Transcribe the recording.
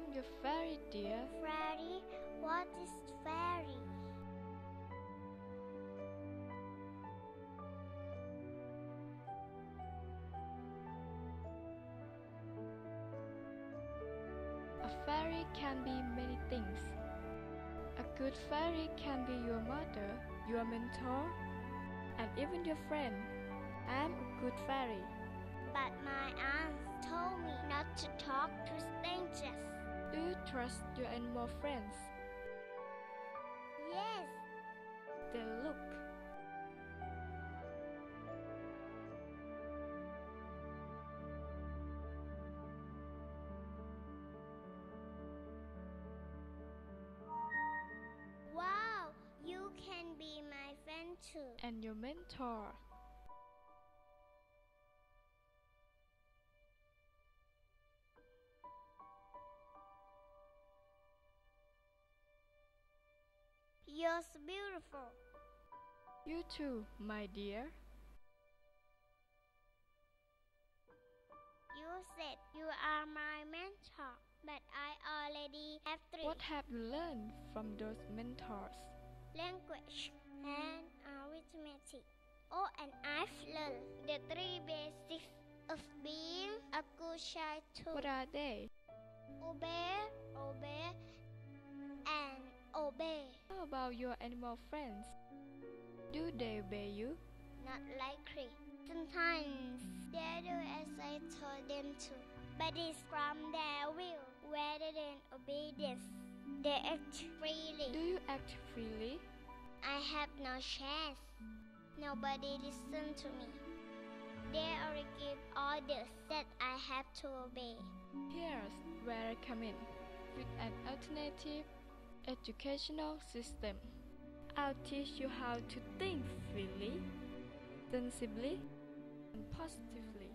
am your fairy, dear. Fairy? What is fairy? A fairy can be many things. A good fairy can be your mother, your mentor, and even your friend. I am a good fairy. But my aunt told me not to talk to strangers. Trust your animal friends? Yes, Then look. wow, you can be my friend too. And your mentor. You're so beautiful. You too, my dear. You said you are my mentor, but I already have three. What have you learned from those mentors? language and arithmetic. Oh, and I've learned the three basics of being a good child too. What are they? Obey, obey, about your animal friends? Do they obey you? Not likely. Sometimes they do as I told them to, but it's from their will rather than obedience. They act freely. Do you act freely? I have no chance. Nobody listens to me. They only give orders that I have to obey. Here's where I come in with an alternative educational system. I'll teach you how to think freely, sensibly, and positively.